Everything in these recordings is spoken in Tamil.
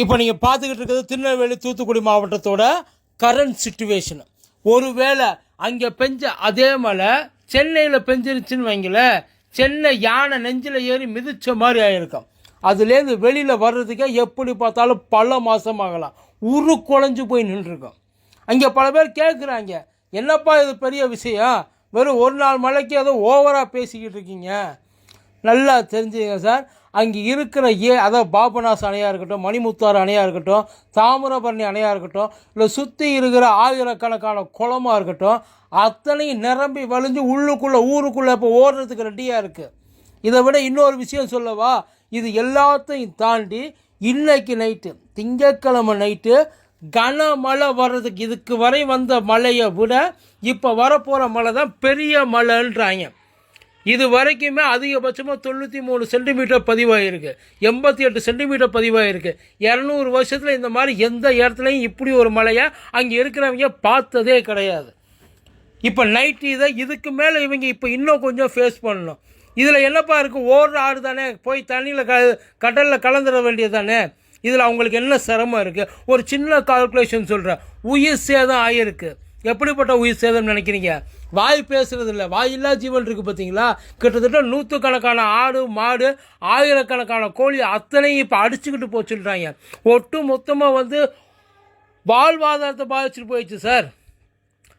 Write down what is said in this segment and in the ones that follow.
இப்போ நீங்கள் பார்த்துக்கிட்டு இருக்கிறது திருநெல்வேலி தூத்துக்குடி மாவட்டத்தோட கரண்ட் சுச்சுவேஷன் ஒருவேளை அங்கே பெஞ்ச அதே மழை சென்னையில் பெஞ்சிருச்சுன்னு வைங்கள சென்னை யானை நெஞ்சில் ஏறி மிதித்த மாதிரி ஆயிருக்கும். அதுலேருந்து வெளியில் வர்றதுக்கே எப்படி பார்த்தாலும் பல மாதம் ஆகலாம். உரு குழஞ்சு போய் நின்றுருக்கோம். அங்கே பல பேர் கேட்குறாங்க என்னப்பா இது பெரிய விஷயம்? வெறும் ஒரு நாள் மழைக்கு ஏதோ ஓவராக பேசிக்கிட்டு இருக்கீங்க. நல்லா தெரிஞ்சுங்க சார். அங்கே இருக்கிற ஏ அதாவது பாபநாஸ் அணையாக இருக்கட்டும் மணிமுத்தாறு அணையாக இருக்கட்டும் தாமிரபரணி அணையாக இருக்கட்டும் இல்லை சுற்றி இருக்கிற ஆயிரக்கணக்கான குளமாக இருக்கட்டும் அத்தனையும் நிரம்பி வழிஞ்சு உள்ளுக்குள்ளே ஊருக்குள்ளே இப்போ ஓடுறதுக்கு ரெடியாக இருக்குது இதை விட இன்னொரு விஷயம் சொல்லவா இது எல்லாத்தையும் தாண்டி இன்னைக்கு நைட்டு திங்கட்கிழமை நைட்டு கனமழை வர்றதுக்கு இதுக்கு வரை வந்த மழையை விட இப்போ வரப்போகிற மழை தான் பெரிய மழைன்றாங்க. இது வரைக்குமே அதிகபட்சமாக தொண்ணூற்றி மூணு சென்டிமீட்டர் பதிவாகிருக்கு எண்பத்தி எட்டு சென்டிமீட்டர் பதிவாகிருக்கு இரநூறு வருஷத்தில் இந்த மாதிரி எந்த இடத்துலையும் இப்படி ஒரு மலையை அங்கே இருக்கிறவங்க பார்த்ததே கிடையாது. இப்போ நைட்டு இதை இதுக்கு மேலே இவங்க இப்போ இன்னும் கொஞ்சம் ஃபேஸ் பண்ணணும். இதில் என்னப்பா இருக்குது ஓடுற ஆடு தானே? போய் தண்ணியில் க கடலில் கலந்துட வேண்டியது தானே இதில் அவங்களுக்கு என்ன சிரமம் இருக்குது ஒரு சின்ன கால்குலேஷன் சொல்கிறேன் உயிர் சேதம் ஆகிருக்கு எப்படிப்பட்ட உயிர் சேதம் நினைக்கிறீங்க? வாய் பேசுறது இல்லை வாயில்லா ஜீவன் இருக்குது பார்த்தீங்களா கிட்டத்தட்ட நூற்றுக்கணக்கான ஆடு மாடு ஆயிரக்கணக்கான கோழி அத்தனையும் இப்போ அடிச்சுக்கிட்டு போச்சுன்றாங்க. ஒட்டு மொத்தமாக வந்து வாழ்வாதாரத்தை பாதிச்சுட்டு போயிடுச்சு சார்.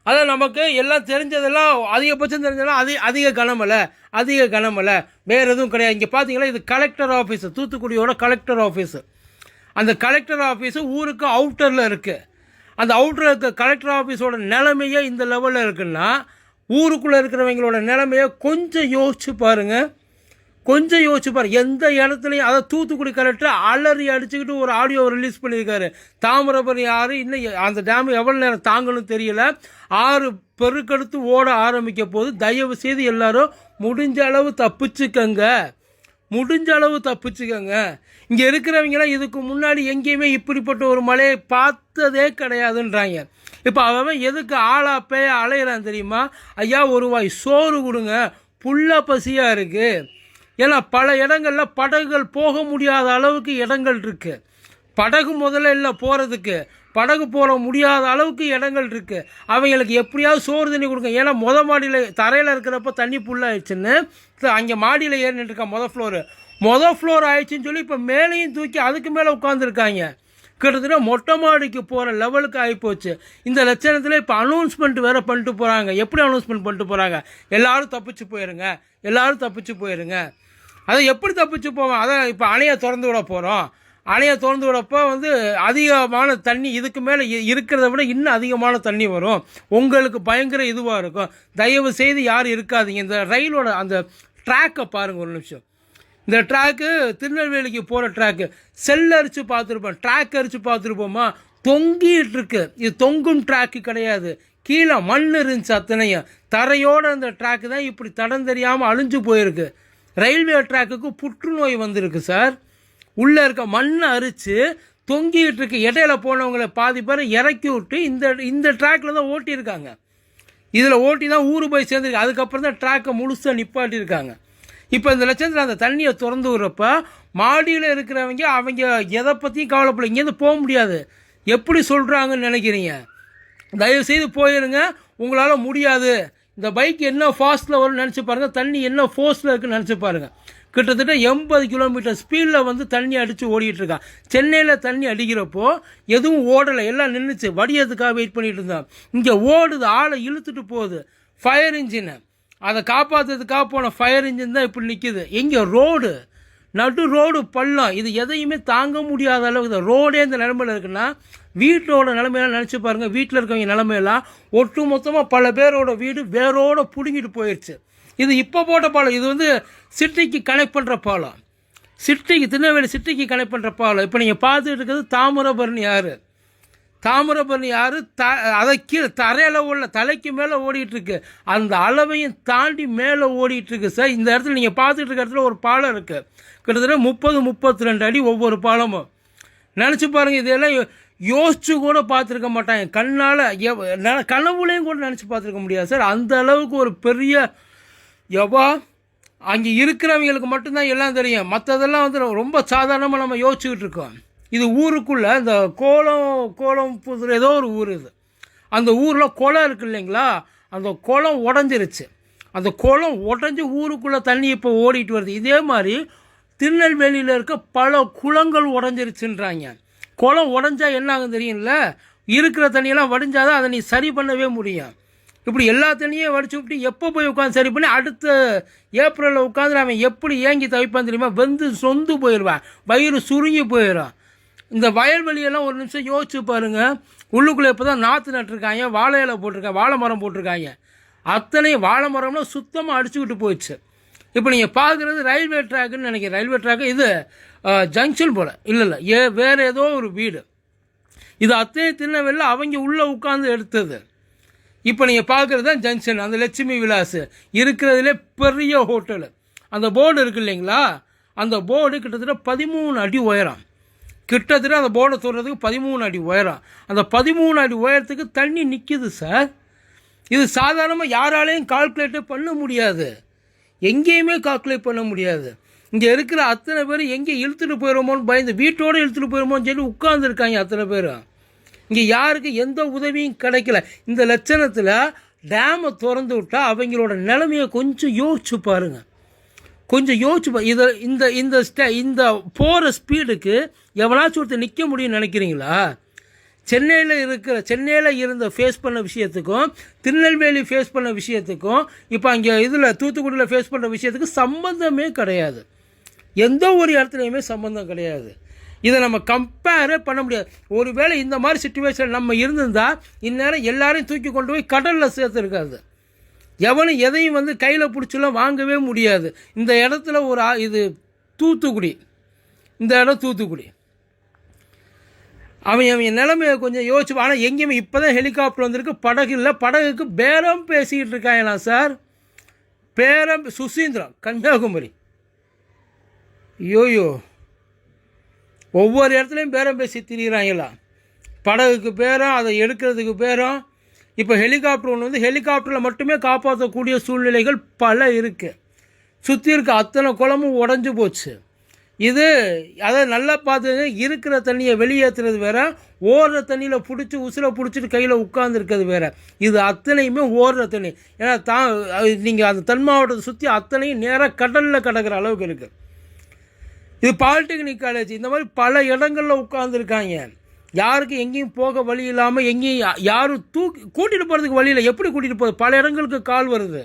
அதான் நமக்கு எல்லாம் தெரிஞ்சதெல்லாம் அதிகபட்சம் தெரிஞ்சதெல்லாம் அதிக அதிக கனமலை அதிக கனமலை வேறு எதுவும் கிடையாது. இங்கே பார்த்தீங்கன்னா இது கலெக்டர் ஆஃபீஸு தூத்துக்குடியோட கலெக்டர் ஆஃபீஸு அந்த கலெக்டர் ஆஃபீஸு ஊருக்கு அவுட்டரில் இருக்குது அந்த அவுட்டரில் இருக்க கலெக்டர் ஆஃபீஸோட நிலைமையே இந்த லெவலில் இருக்குன்னா ஊருக்குள்ளே இருக்கிறவங்களோட நிலைமையை கொஞ்சம் யோசிச்சு பாருங்கள் கொஞ்சம் யோசிச்சு பாரு எந்த இடத்துலையும் அதை தூத்துக்குடி கலெக்டர் அலறி அடிச்சுக்கிட்டு ஒரு ஆடியோ ரிலீஸ் பண்ணியிருக்காரு. தாமிரபரணி ஆறு இன்னும் அந்த டேம் எவ்வளோ நேரம் தாங்கணும் தெரியல. ஆறு பெருக்கெடுத்து ஓட ஆரம்பிக்க போது தயவு செய்து எல்லாரும் முடிஞ்ச அளவு தப்பிச்சுக்கங்க. முடிஞ்ச அளவு தப்பிச்சுக்கோங்க. இங்கே இருக்கிறவங்களாம் இதுக்கு முன்னாடி எங்கேயுமே இப்படிப்பட்ட ஒரு மலையை பார்த்ததே கிடையாதுன்றாங்க. இப்போ அவன் எதுக்கு ஆளா பேய அலையிறான் தெரியுமா? ஐயா ஒரு வாய் சோறு கொடுங்க. புள்ள பசியாக இருக்குது ஏன்னா பல இடங்களில் படகுகள் போக முடியாத அளவுக்கு இடங்கள் இருக்குது படகு முதல்ல இல்லை போகிறதுக்கு படகு போல முடியாத அளவுக்கு இடங்கள் இருக்குது அவங்களுக்கு எப்படியாவது சோறு தண்ணி கொடுங்க. ஏன்னா முத மாடியில் தரையில் இருக்கிறப்ப தண்ணி புல்லாயிடுச்சுன்னு அங்கே மாடியில் ஏறி நின்றுருக்கா மொதல் ஃப்ளோரு மொதல் ஃப்ளோர் ஆயிடுச்சுன்னு சொல்லி இப்போ மேலேயும் தூக்கி அதுக்கு மேலே உட்காந்துருக்காங்க கிட்டத்தட்ட மொட்டை மாடிக்கு போகிற லெவலுக்கு ஆகிப்போச்சு இந்த லட்சணத்தில் இப்போ அனௌன்ஸ்மெண்ட் வேறு பண்ணிட்டு போகிறாங்க எப்படி அனௌன்ஸ்மெண்ட் பண்ணிட்டு போகிறாங்க எல்லோரும் தப்பிச்சு போயிருங்க. எல்லோரும் தப்பிச்சு போயிருங்க. அதை எப்படி தப்பிச்சு போவோம்? அதை இப்போ அணையை திறந்து விட போகிறோம் அணையை திறந்து விடப்போ வந்து அதிகமான தண்ணி இதுக்கு மேலே இருக்கிறத விட இன்னும் அதிகமான தண்ணி வரும். உங்களுக்கு பயங்கர இதுவாக இருக்கும். தயவு செய்து யாரும் இருக்காதீங்க. இந்த ரயிலோட அந்த ட்ராக்கை பாருங்கள் ஒரு நிமிஷம். இந்த ட்ராக்கு திருநெல்வேலிக்கு போகிற ட்ராக்கு செல் அரிச்சு பார்த்துருப்போம். ட்ராக் அரிச்சு பார்த்துருப்போமா? தொங்கிட்டு இருக்கு. இது தொங்கும் ட்ராக்கு கிடையாது. கீழே மண் இருந்துச்சு அத்தனையும். தரையோட அந்த ட்ராக்கு தான் இப்படி தடம் தெரியாமல் அழிஞ்சு போயிருக்கு. ரயில்வே ட்ராக்குக்கு புற்றுநோய் வந்திருக்கு சார். உள்ளே இருக்க மண்ணை அரித்து தொங்கிட்டு இருக்கு. இடையில போனவங்களை பாதி பேர் இறக்கி விட்டு இந்த இந்த ட்ராக்கில் தான் ஓட்டியிருக்காங்க. இதில் ஓட்டி தான் ஊர் போய் சேர்ந்துருக்கு. அதுக்கப்புறம் தான் ட்ராக்கை முழுசாக நிப்பாட்டியிருக்காங்க. இப்போ இந்த லட்சத்தில் அந்த தண்ணியை திறந்து விடுறப்ப மாடியில் இருக்கிறவங்க அவங்க எதை பற்றியும் கவலைப்படல. இங்கேருந்து போக முடியாது. எப்படி சொல்கிறாங்கன்னு நினைக்கிறீங்க? தயவுசெய்து போயிருங்க. உங்களால் முடியாது. இந்த பைக் என்ன ஃபாஸ்ட்டில் வரும்னு நினச்சி பாருங்கள் தண்ணி என்ன ஃபோர்ஸில் இருக்குன்னு நினச்சி பாருங்கள் கிட்டத்தட்ட எண்பது கிலோமீட்டர் ஸ்பீடில் வந்து தண்ணி அடித்து ஓடிட்டுருக்கான் சென்னையில் தண்ணி அடிக்கிறப்போ எதுவும் ஓடலை எல்லாம் நின்றுச்சு வடியதுக்காக வெயிட் பண்ணிகிட்டு இருந்தான் இங்கே ஓடுது ஆளை இழுத்துட்டு போகுது. ஃபயர் இன்ஜினை அதை காப்பாற்றுறதுக்காக போன ஃபயர் இன்ஜின் தான் இப்படி நிற்கிது எங்கே ரோடு நடு ரோடு பள்ளம். இது எதையுமே தாங்க முடியாத அளவுக்கு இந்த ரோடே இந்த நிலமையில் இருக்குன்னா வீட்டோட நிலமையெல்லாம் நினச்சி பாருங்கள் வீட்டில் இருக்கவங்க நிலமையெல்லாம் ஒட்டு மொத்தமாக பல பேரோட வீடு வேரோட பிடுங்கிட்டு போயிடுச்சு இது இப்போ போட்ட பாலம். இது வந்து சிட்டிக்கு கனெக்ட் பண்ணுற பாலம். சிட்டிக்கு திருநெல்வேலி சிட்டிக்கு கனெக்ட் பண்ணுற பாலம். இப்போ நீங்கள் பார்த்துட்டு இருக்கிறது தாமிரபரணி ஆறு. தாமிரபரணி ஆறு த அதை கீழே தரையில் உள்ள தலைக்கு மேலே ஓடிட்டுருக்கு. அந்த அளவையும் தாண்டி மேலே ஓடிட்டுருக்கு. சார் இந்த இடத்துல நீங்கள் பார்த்துட்டு இருக்க இடத்துல ஒரு பாலம் இருக்குது கிட்டத்தட்ட முப்பது முப்பத்தி ரெண்டு அடி ஒவ்வொரு பாலமும். நினச்சி பாருங்கள் இதெல்லாம் யோசிச்சு கூட பார்த்துருக்க மாட்டாங்க. கண்ணால் கனவுலையும் கூட நினச்சி பார்த்துருக்க முடியாது சார். அந்த அளவுக்கு ஒரு பெரிய எவ்வா அங்கே இருக்கிறவங்களுக்கு மட்டும்தான் எல்லாம் தெரியும். மற்றதெல்லாம் வந்து ரொம்ப சாதாரணமாக நம்ம யோசிச்சுக்கிட்டு இருக்கோம். இது ஊருக்குள்ளே இந்த கோலம் கோலம் புதுர் ஏதோ ஒரு ஊர் இது. அந்த ஊரில் குளம் இருக்கு இல்லைங்களா? அந்த குளம் உடஞ்சிருச்சு. அந்த குளம் உடஞ்சி ஊருக்குள்ளே தண்ணி இப்போ ஓடிட்டு வருது. இதே மாதிரி திருநெல்வேலியில் இருக்க பல குளங்கள் உடஞ்சிருச்சுன்றாங்க. குளம் உடஞ்சா என்ன ஆகும் தெரியும்ல? இருக்கிற தண்ணியெல்லாம் வடிஞ்சாதான் அதை நீ சரி பண்ணவே முடியும். இப்படி எல்லா தண்ணியும் வடிச்சு விட்டு எப்போ போய் உட்காந்து சரி பண்ணி அடுத்த ஏப்ரலில் உட்காந்து அவன் எப்படி ஏங்கி தவிப்பான் தெரியுமா? வெந்து சொந்து போயிடுவான் வயிறு சுருங்கி போயிடும் இந்த வயல்வெளியெல்லாம் ஒரு நிமிஷம் யோசிச்சு பாருங்க. உள்ளுக்குள்ளே இப்போ தான் நாற்று நட்டுருக்காங்க வாழை இலை போட்டிருக்காங்க வாழை மரம் போட்டிருக்காங்க. அத்தனையும் வாழை மரம்லாம் சுத்தமாக அடிச்சுக்கிட்டு போயிடுச்சு. இப்போ நீங்கள் பார்க்குறது ரயில்வே ட்ராக்குன்னு நினைக்கிறேன். ரயில்வே ட்ராக்கு இது ஜங்ஷன் போல். இல்லை இல்லை. ஏ வேறு ஏதோ ஒரு வீடு. இது அத்தனை திருநெல்வேலியில் அவங்க உள்ளே உட்காந்து எடுத்தது. இப்போ நீங்கள் பார்க்குறது தான் ஜங்ஷன் அந்த லட்சுமி விலாஸ் இருக்கிறதுலே பெரிய ஹோட்டலு அந்த போர்டு இருக்கு இல்லைங்களா? அந்த போர்டு கிட்டத்தட்ட பதிமூணு அடி உயரம். கிட்டத்தட்ட அந்த போர்டை சொல்கிறதுக்கு பதிமூணு அடி உயரம் அந்த பதிமூணு அடி உயரத்துக்கு தண்ணி நிற்கிது சார். இது சாதாரணமாக யாராலையும் கால்குலேட்டே பண்ண முடியாது. எங்கேயுமே கால்குலேட் பண்ண முடியாது. இங்கே இருக்கிற அத்தனை பேர் எங்கே இழுத்துட்டு போயிடுமோன்னு பயந்து வீட்டோடு இழுத்துட்டு போயிடுமோன்னு சொல்லி உட்காந்துருக்காங்க அத்தனை பேரும் இங்கே யாருக்கு எந்த உதவியும் கிடைக்கல. இந்த லட்சணத்தில் டேமை திறந்து விட்டால் அவங்களோட நிலைமையை கொஞ்சம் யோசிச்சு பாருங்கள் கொஞ்சம் யோசிச்சு இதை இந்த இந்த ஸ்டே இந்த போகிற ஸ்பீடுக்கு எவனாச்சும் ஒருத்தர் நிற்க முடியும்னு நினைக்கிறீங்களா? சென்னையில் இருக்கிற சென்னையில் இருந்த ஃபேஸ் பண்ண விஷயத்துக்கும் திருநெல்வேலி ஃபேஸ் பண்ண விஷயத்துக்கும் இப்போ அங்கே இதில் தூத்துக்குடியில் ஃபேஸ் பண்ணுற விஷயத்துக்கு சம்மந்தமே கிடையாது. எந்த ஒரு இடத்துலையுமே சம்மந்தம் கிடையாது. இதை நம்ம கம்பேரே பண்ண முடியாது. ஒருவேளை இந்த மாதிரி சுச்சுவேஷன் நம்ம இருந்திருந்தால் இந்நேரம் எல்லாரையும் தூக்கி கொண்டு போய் கடலில் சேர்த்துருக்காது. எவனும் எதையும் வந்து கையில் பிடிச்சலாம் வாங்கவே முடியாது. இந்த இடத்துல ஒரு ஆ- இது தூத்துக்குடி. இந்த இடம் தூத்துக்குடி. அவன் அவன் நிலைமையை கொஞ்சம் யோசிச்சு ஆனால் எங்கேயுமே இப்போ தான் ஹெலிகாப்டர் வந்திருக்கு. படகு இல்லை படகுக்கு பேரம் பேசிக்கிட்டு இருக்காங்களாம் சார்? பேரம் சுசீந்திரம் கன்னியாகுமரி. ஐயோயோ. ஒவ்வொரு இடத்துலையும் பேரம் பேசி திரியிறாங்களா? படகுக்கு பேரம் அதை எடுக்கிறதுக்கு பேரம் இப்போ ஹெலிகாப்டர் ஒன்று வந்து ஹெலிகாப்டரில் மட்டுமே காப்பாற்றக்கூடிய சூழ்நிலைகள் பல இருக்குது சுற்றி இருக்க அத்தனை குளமும் உடஞ்சி போச்சு. இது அதை நல்லா பார்த்து இருக்கிற தண்ணியை வெளியேற்றுறது வேற ஓடுற தண்ணியில் பிடிச்சி உசுரை பிடிச்சிட்டு கையில் உட்காந்துருக்கிறது வேற. இது அத்தனையுமே ஓடுற தண்ணி. ஏன்னா தா நீங்கள் அந்த தென் மாவட்டத்தை சுற்றி அத்தனையும் நேராக கடலில் கிடக்கிற அளவுக்கு இருக்குது இது பாலிடெக்னிக் காலேஜ் இந்த மாதிரி பல இடங்களில் உட்காந்துருக்காங்க யாருக்கும் எங்கேயும் போக வழி இல்லாமல் எங்கேயும் யாரும் தூக்கி கூட்டிகிட்டு போகிறதுக்கு வழி இல்லை. எப்படி கூட்டிகிட்டு போகுது பல இடங்களுக்கு கால் வருது.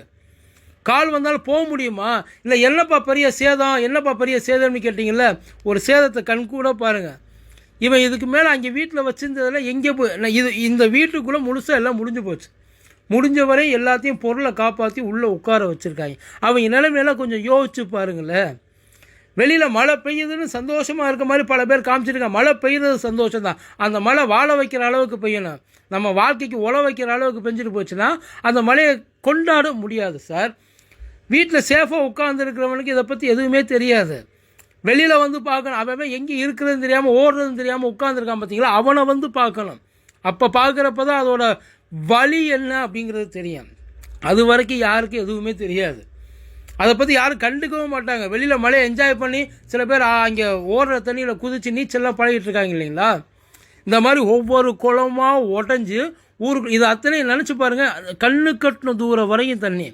கால் வந்தாலும் போக முடியுமா? இல்லை என்னப்பா பெரிய சேதம்? என்னப்பா பெரிய சேதம்னு கேட்டிங்கள ஒரு சேதத்தை கண் கூட பாருங்கள் இவன் இதுக்கு மேலே அங்கே வீட்டில் வச்சுருந்ததில் எங்கே போய் நான் இது இந்த வீட்டுக்குள்ளே முழுசாக எல்லாம் முடிஞ்சு போச்சு. முடிஞ்ச வரை எல்லாத்தையும் பொருளை காப்பாற்றி உள்ளே உட்கார வச்சுருக்காங்க. அவங்க நிலைமையெல்லாம் கொஞ்சம் யோசிச்சு பாருங்களேன். வெளியில் மழை பெய்யுதுன்னு சந்தோஷமாக இருக்க மாதிரி பல பேர் காமிச்சிருக்காங்க. மழை பெய்யுறது சந்தோஷம் தான் அந்த மழை வாழ வைக்கிற அளவுக்கு பெய்யணும். நம்ம வாழ்க்கைக்கு உழ வைக்கிற அளவுக்கு பெஞ்சிட்டு போச்சுன்னா அந்த மழையை கொண்டாட முடியாது சார். வீட்டில் சேஃபாக உட்காந்துருக்கிறவனுக்கு இதை பற்றி எதுவுமே தெரியாது. வெளியில் வந்து பார்க்கணும். அவன் எங்கே இருக்கிறதுன்னு தெரியாமல் ஓடுறதுன்னு தெரியாமல் உட்காந்துருக்கான் பார்த்தீங்களா? அவனை வந்து பார்க்கணும். அப்போ பார்க்குறப்ப தான் அதோட வழி என்ன அப்படிங்கிறது தெரியும். அது வரைக்கும் யாருக்கும் எதுவுமே தெரியாது. அதை பற்றி யாரும் கண்டுக்கவும் மாட்டாங்க. வெளியில் மழையை என்ஜாய் பண்ணி சில பேர் அங்கே ஓடுற தண்ணியில் குதித்து நீச்சல்லாம் பழகிட்டு இருக்காங்க இல்லைங்களா? இந்த மாதிரி ஒவ்வொரு குளமாக உடஞ்சி ஊருக்கு இது அத்தனையும் நினச்சி பாருங்கள் கண்ணு கட்டின தூரம் வரைக்கும் தண்ணி.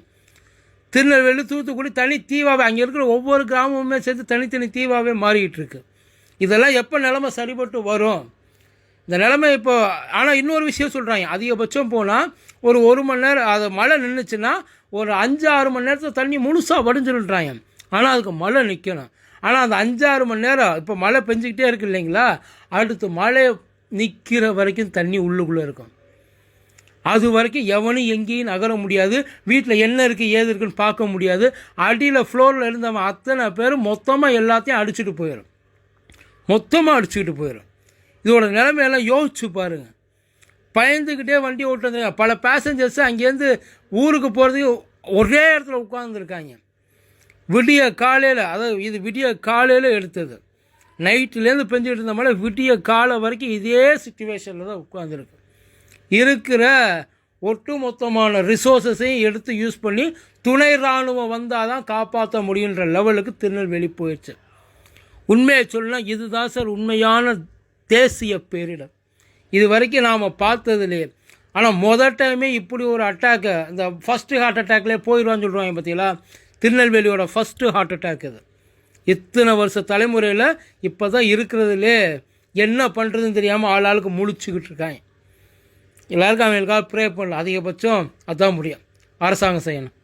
திருநெல்வேலி தூத்துக்குடி தனி தீவாவே அங்கே இருக்கிற ஒவ்வொரு கிராமமுமே சேர்த்து தனித்தனி தீவாவே மாறிக்கிட்டு இருக்கு. இதெல்லாம் எப்போ நிலமை சரிபட்டு வரும்? இந்த நிலமை இப்போ ஆனால் இன்னொரு விஷயம் சொல்கிறாங்க அதிகபட்சம் போனால் ஒரு ஒரு மணி நேரம் அது மழை நின்றுச்சுன்னா ஒரு அஞ்சு ஆறு மணி நேரத்தில் தண்ணி முழுசாக வடிஞ்சிருன்றாங்க. ஆனால் அதுக்கு மழை நிற்கணும் ஆனால் அந்த அஞ்சாறு மணி நேரம் இப்போ மழை பெஞ்சிக்கிட்டே இருக்கு இல்லைங்களா? அடுத்து மழை நிற்கிற வரைக்கும் தண்ணி உள்ளுக்குள்ளே இருக்கும். அது வரைக்கும் எவனும் எங்கேயும் நகர முடியாது. வீட்டில் என்ன இருக்குது ஏது இருக்குன்னு பார்க்க முடியாது. அடியில் ஃப்ளோரில் இருந்தவன் அத்தனை பேர் மொத்தமாக எல்லாத்தையும் அடிச்சுட்டு போயிடும் மொத்தமாக அடிச்சுக்கிட்டு போயிடும் இதோட நிலைமையெல்லாம் யோசிச்சு பாருங்கள் பயந்துக்கிட்டே வண்டி ஓட்டுறது பல பேசஞ்சர்ஸ் அங்கேருந்து ஊருக்கு போகிறதுக்கு ஒரே இடத்துல உட்காந்துருக்காங்க விடிய காலையில் அதாவது இது விடிய காலையில் எடுத்தது. நைட்டுலேருந்து பெஞ்சிட்டு இருந்த மழை விடிய காலை வரைக்கும் இதே சுச்சுவேஷனில் தான் உட்காந்துருக்கு இருக்கிற ஒட்டு மொத்தமான ரிசோர்ஸஸையும் எடுத்து யூஸ் பண்ணி துணை இராணுவம் வந்தால் தான் காப்பாற்ற முடியுன்ற லெவலுக்கு திருநெல்வேலி போயிடுச்சு. உண்மையை சொல்லலாம் இதுதான் சார் உண்மையான தேசிய பேரிடர் இது வரைக்கும் நாம் பார்த்ததுலே ஆனால் மொதல் டைமே இப்படி ஒரு அட்டாக்கு இந்த ஃபஸ்ட்டு ஹார்ட் அட்டாக்லேயே போயிடுவான்னு சொல்கிறாங்க பார்த்தீங்களா திருநெல்வேலியோட ஃபஸ்ட்டு ஹார்ட் அட்டாக் இது. இத்தனை வருஷ தலைமுறையில் இப்போ தான் இருக்கிறதுலே என்ன பண்ணுறதுன்னு தெரியாமல் ஆள் ஆளுக்கு முழிச்சுக்கிட்டு இருக்காங்க. எல்லாருக்கும் அவங்களுக்காக ப்ரே பண்ணல அதிகபட்சம் அதுதான் முடியும். அரசாங்கம் செய்யணும்.